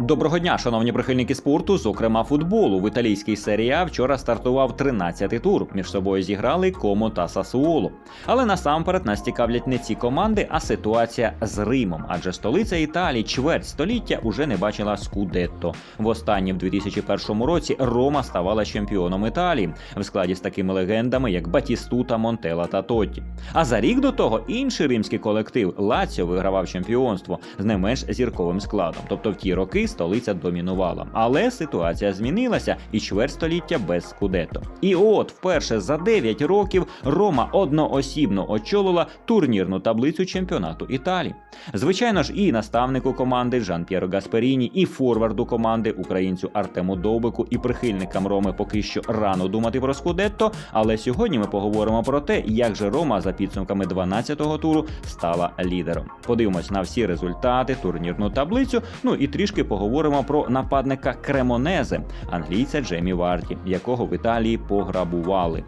Доброго дня, шановні прихильники спорту, зокрема футболу. В італійській серії А вчора стартував 13-й тур. Між собою зіграли Комо та Сасуоло. Але насамперед нас цікавлять не ці команди, а ситуація з Римом. Адже столиця Італії чверть століття уже не бачила Скудетто. Востаннє в 2001 році Рома ставала чемпіоном Італії в складі з такими легендами, як Батістута, Монтела та Тотті. А за рік до того інший римський колектив Лаціо вигравав чемпіонство з не менш зірковим складом. Тобто в ті роки столиця домінувала. Але ситуація змінилася і чверть століття без скудето. І от вперше за 9 років Рома одноосібно очолила турнірну таблицю чемпіонату Італії. Звичайно ж, і наставнику команди Жан П'єро Гасперіні, і форварду команди українцю Артему Довбику, і прихильникам Роми поки що рано думати про скудетто. Але сьогодні ми поговоримо про те, як же Рома за підсумками 12-го туру стала лідером. Подивимось на всі результати, турнірну таблицю. Ну і трішки поговоримо про нападника Кремонезе, англійця Джемі Варті, якого в Італії пограбували.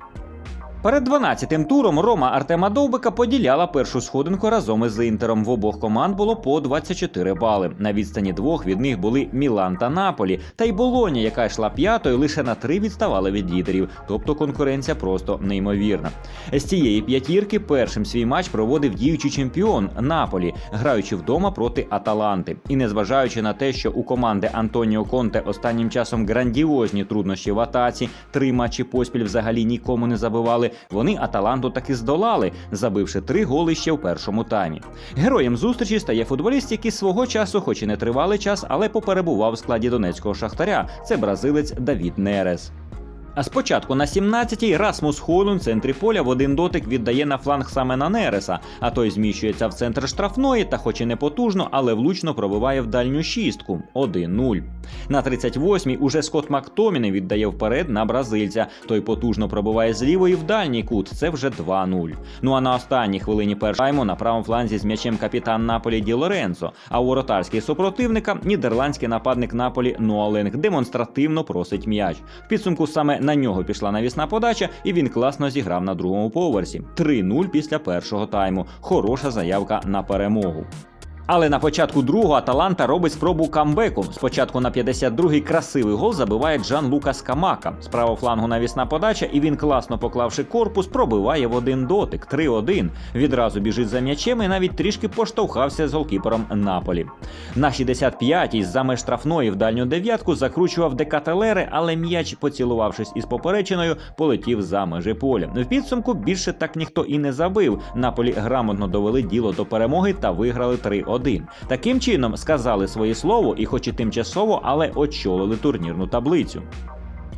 Перед 12-тим туром Рома Артема Довбика поділяла першу сходинку разом із Інтером. В обох команд було по 24 бали. На відстані двох від них були Мілан та Наполі. Та й Болоня, яка йшла п'ятою, лише на три відставала від лідерів. Тобто конкуренція просто неймовірна. З цієї п'ятірки першим свій матч проводив діючий чемпіон Наполі, граючи вдома проти Аталанти. І незважаючи на те, що у команди Антоніо Конте останнім часом грандіозні труднощі в атаці, три матчі поспіль взагалі нікому не забивали. Вони Аталанту таки здолали, забивши три голи ще в першому таймі. Героєм зустрічі стає футболіст, який свого часу, хоч і не тривалий час, але поперебував в складі донецького шахтаря. Це бразилець Давід Нерес. А спочатку на 17-й Расмус Хойлун в центрі поля в один дотик віддає на фланг саме на Нереса, а той зміщується в центр штрафної та, хоч і не потужно, але влучно пробиває в дальню шістку 1-0. На 38-й уже Скотт Мактоміне віддає вперед на бразильця. Той потужно пробиває з лівої в дальній кут. Це вже 2-0. Ну а на останній хвилині першого тайму на правому фланзі з м'ячем капітан Наполі Ді Лоренцо. А у воротарський супротивника нідерландський нападник Наполі Ноаленг демонстративно просить м'яч. В підсумку саме на нього пішла навісна подача, і він класно зіграв на другому поверсі. 3-0 після першого тайму. Хороша заявка на перемогу. Але на початку другого Аталанта робить спробу камбеку. Спочатку на 52-й красивий гол забиває Джан Лукас Камака. З правого флангу навісна подача, і він, класно поклавши корпус, пробиває в один дотик. 3-1. Відразу біжить за м'ячем і навіть трішки поштовхався з голкіпером Наполі. На 65-й з-за меж штрафної в дальню дев'ятку закручував Декателери, але м'яч, поцілувавшись із поперечиною, полетів за межі поля. В підсумку більше так ніхто і не забив. Наполі грамотно довели діло до перемоги та виграли 3-1. Таким чином сказали своє слово і, хоч і тимчасово, але очолили турнірну таблицю.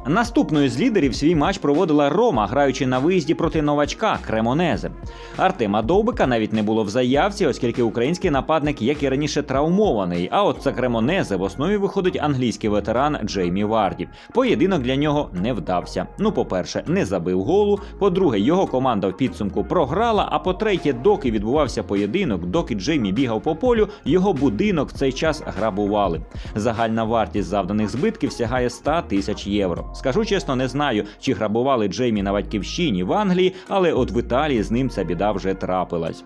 Наступною з лідерів свій матч проводила Рома, граючи на виїзді проти новачка Кремонезе. Артема Довбика навіть не було в заявці, оскільки український нападник, як і раніше, травмований. А от за Кремонезе в основі виходить англійський ветеран Джеймі Варді. Поєдинок для нього не вдався. Ну, по-перше, не забив голу. По-друге, його команда в підсумку програла. А по-третє, доки відбувався поєдинок, доки Джеймі бігав по полю, його будинок в цей час грабували. Загальна вартість завданих збитків сягає 100 тисяч євро. Скажу чесно, не знаю, чи грабували Джеймі на батьківщині в Англії, але от в Італії з ним ця біда вже трапилась.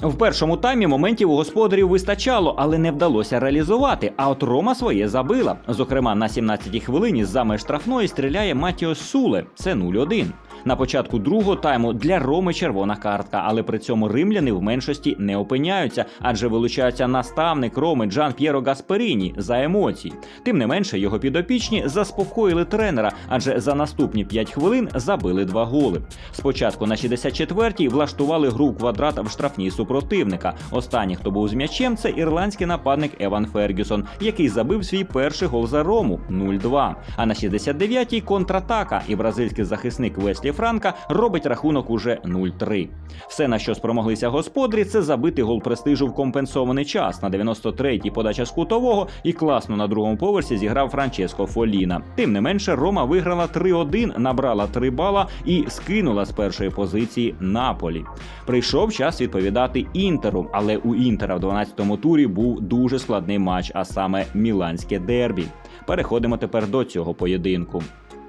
В першому таймі моментів у господарів вистачало, але не вдалося реалізувати. А от Рома своє забила. Зокрема, на 17-й хвилині з зами штрафної стріляє Матіо Суле. Це 0-1. На початку другого тайму для Роми червона картка, але при цьому римляни в меншості не опиняються, адже вилучається наставник Роми Джан П'єро Гасперіні за емоції. Тим не менше, його підопічні заспокоїли тренера, адже за наступні 5 хвилин забили два голи. Спочатку на 64-й влаштували гру квадрат в штрафній супротивника. Останній, хто був з м'ячем, це ірландський нападник Еван Фергюсон, який забив свій перший гол за Рому 0-2. А на 69-й контратака, і бразильський захисник Веслі Франка робить рахунок уже 0-3. Все, на що спромоглися господарі, це забити гол престижу в компенсований час. На 93-й подача з кутового і класно на другому поверсі зіграв Франческо Фоліна. Тим не менше, Рома виграла 3-1, набрала 3 бала і скинула з першої позиції Наполі. Прийшов час відповідати інтеру, але у інтера в 12-му турі був дуже складний матч, а саме міланське дербі. Переходимо тепер до цього поєдинку.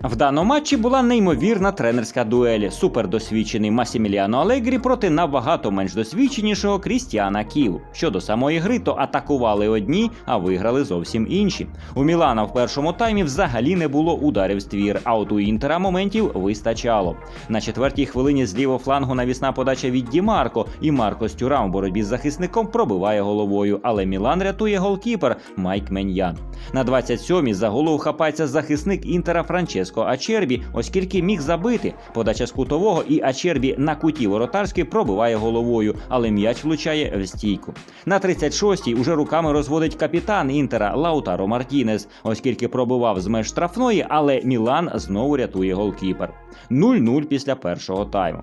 В даному матчі була неймовірна тренерська дуель. Супердосвідчений Масіміліано Алегрі проти набагато менш досвідченішого Крістіана Ків. Щодо самої гри, то атакували одні, а виграли зовсім інші. У Мілана в першому таймі взагалі не було ударів з твір, а от у інтера моментів вистачало. На четвертій хвилині з лівого флангу навісна подача від Ді Марко, і Марко Стюрам в боротьбі з захисником пробиває головою, але Мілан рятує голкіпер Майк Меньян. На 27-й за голову хапається захисник інтера Франческо Ачербі, оскільки міг забити. Подача з кутового і Ачербі на куті воротарський пробиває головою, але м'яч влучає в стійку. На 36-й уже руками розводить капітан інтера Лаутаро Мартінес, оскільки пробивав з меж штрафної, але Мілан знову рятує голкіпер. 0-0 після першого тайму.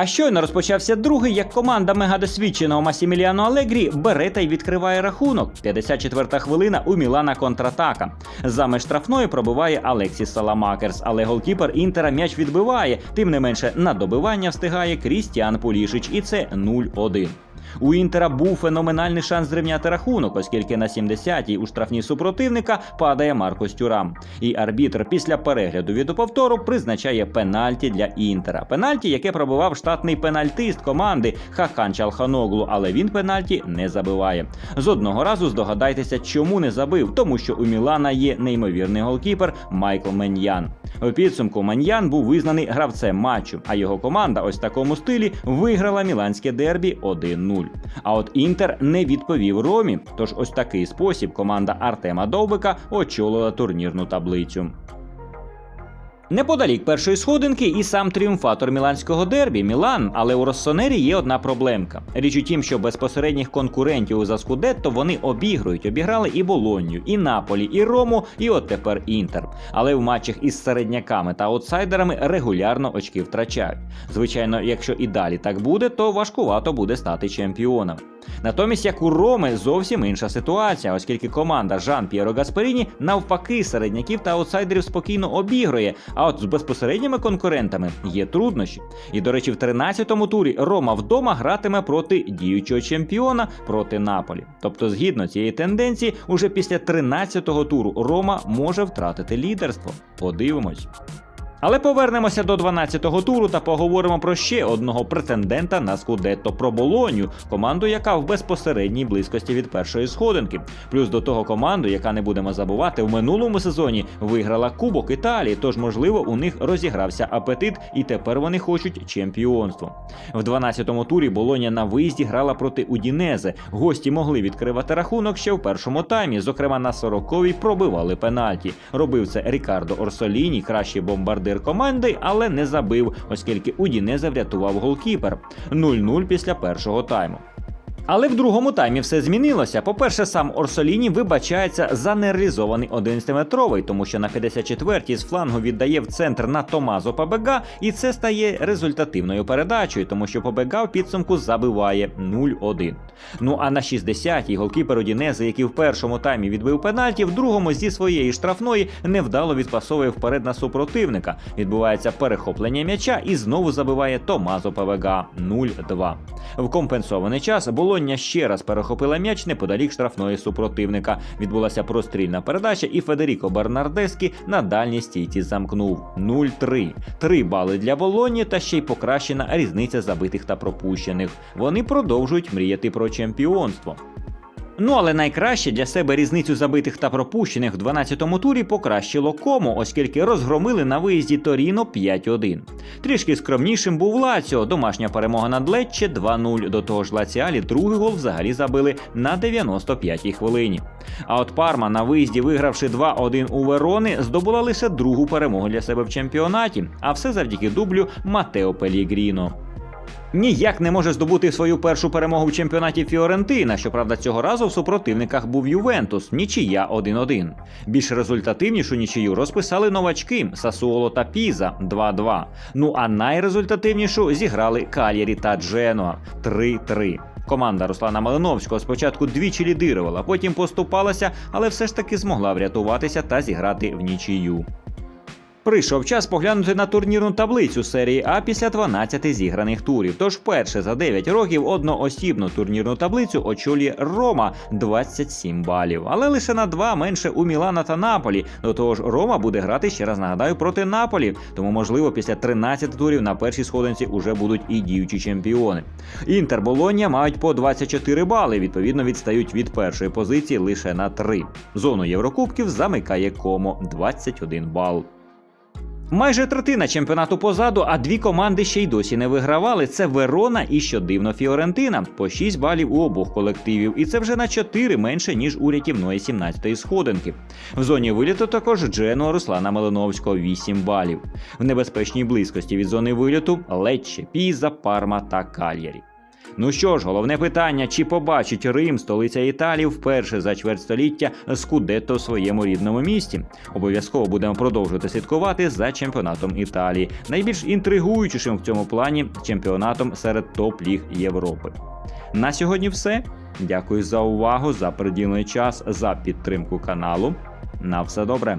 А щойно розпочався другий, як команда мегадосвідченого Масіміліано Алегрі бере та й відкриває рахунок. 54-та хвилина у Мілана контратака. Заме штрафної пробиває Алексіс Саламакерс, але голкіпер Інтера м'яч відбиває. Тим не менше на добивання встигає Крістіан Полішич, і це 0-1. У Інтера був феноменальний шанс зрівняти рахунок, оскільки на 70-й у штрафній супротивника падає Марко Стюрам. І арбітр після перегляду відеоповтору призначає пенальті для Інтера. Пенальті, яке пробивав штатний пенальтист команди Хакан Чалханоглу, але він пенальті не забиває. З одного разу здогадайтеся, чому не забив, тому що у Мілана є неймовірний голкіпер Майкл Меньян. У підсумку Маньян був визнаний гравцем матчу, а його команда ось такому стилі виграла міланське дербі 1-0. А от Інтер не відповів Ромі. Тож ось такий спосіб команда Артема Довбика очолила турнірну таблицю. Неподалік першої сходинки і сам тріумфатор міланського дербі Мілан, але у Россонері є одна проблемка. Річ у тім, що безпосередніх конкурентів за Скудетто вони обігрують, обіграли і Болонью, і Наполі, і Рому, і от тепер Інтер. Але в матчах із середняками та аутсайдерами регулярно очки втрачають. Звичайно, якщо і далі так буде, то важкувато буде стати чемпіонами. Натомість, як у Роми, зовсім інша ситуація, оскільки команда Жан П'єро Гасперіні навпаки середняків та аутсайдерів спокійно обігрує. А от з безпосередніми конкурентами є труднощі. І, до речі, в 13-му турі Рома вдома гратиме проти діючого чемпіона проти Наполі. Тобто, згідно цієї тенденції, уже після 13-го туру Рома може втратити лідерство. Подивимось. Але повернемося до 12-го туру та поговоримо про ще одного претендента на Скудетто про Болоню, команду, яка в безпосередній близькості від першої сходинки. Плюс до того команду, яка не будемо забувати, в минулому сезоні виграла Кубок Італії, тож, можливо, у них розігрався апетит, і тепер вони хочуть чемпіонство. В 12-му турі Болоня на виїзді грала проти Удінезе. Гості могли відкривати рахунок ще в першому таймі. Зокрема, на 40-й пробивали пенальті. Робив це Рікардо Орсоліні, кращий бомбардир команди, але не забив, оскільки Удінеза врятував голкіпер 0-0 після першого тайму. Але в другому таймі все змінилося. По-перше, сам Орсоліні вибачається за нереалізований 11-метровий, тому що на 54-й з флангу віддає в центр на Томазо Пабега, і це стає результативною передачею, тому що Пабега в підсумку забиває 0-1. Ну а на 60-й голкіпер Одінези, який в першому таймі відбив пенальті, в другому зі своєї штрафної невдало відпасовує вперед на супротивника. Відбувається перехоплення м'яча і знову забиває Томазо Пабега 0-2. В компенсований час Болоння ще раз перехопила м'яч неподалік штрафної супротивника. Відбулася прострільна передача, і Федеріко Бернардескі на дальній стійці замкнув 0-3. Три бали для Болонні та ще й покращена різниця забитих та пропущених. Вони продовжують мріяти про чемпіонство. Ну але найкраще для себе різницю забитих та пропущених в 12-му турі покращило кому, оскільки розгромили на виїзді Торіно 5-1. Трішки скромнішим був Лаціо, домашня перемога над Лечче 2-0. До того ж, Лаціалі другий гол взагалі забили на 95-й хвилині. А от Парма на виїзді, вигравши 2-1 у Верони, здобула лише другу перемогу для себе в чемпіонаті, а все завдяки дублю Матео Пелігріно. Ніяк не може здобути свою першу перемогу в чемпіонаті Фіорентина. Щоправда, цього разу в супротивниках був Ювентус, нічия 1-1. Більш результативнішу нічию розписали новачки Сасуоло та Піза 2-2. Ну а найрезультативнішу зіграли Кальєрі та Дженоа 3-3. Команда Руслана Малиновського спочатку двічі лідирувала, потім поступалася, але все ж таки змогла врятуватися та зіграти в нічию. Прийшов час поглянути на турнірну таблицю серії А після 12 зіграних турів. Тож вперше за 9 років одноосібну турнірну таблицю очолює Рома 27 балів, але лише на 2 менше у Мілана та Наполі. До того ж, Рома буде грати ще раз нагадаю проти Наполі. Тому, можливо, після 13 турів на першій сходинці уже будуть і діючі чемпіони. Інтер Болоння мають по 24 бали. Відповідно, відстають від першої позиції лише на 3. Зону Єврокубків замикає Комо 21 бал. Майже третина чемпіонату позаду, а дві команди ще й досі не вигравали. Це Верона і що дивно Фіорентина. По 6 балів у обох колективів, і це вже на 4 менше ніж у рятівної 17-ї сходинки. В зоні виліту також Дженуа Руслана Малиновського 8 балів. В небезпечній близькості від зони виліту Лечче, Піза, Парма та Кальярі. Ну що ж, головне питання: чи побачить Рим, столиця Італії, вперше за чверть століття Скудетто в своєму рідному місті? Обов'язково будемо продовжувати слідкувати за чемпіонатом Італії, найбільш інтригуючішим в цьому плані чемпіонатом серед топ-ліг Європи. На сьогодні все. Дякую за увагу, за приділений час, за підтримку каналу. На все добре.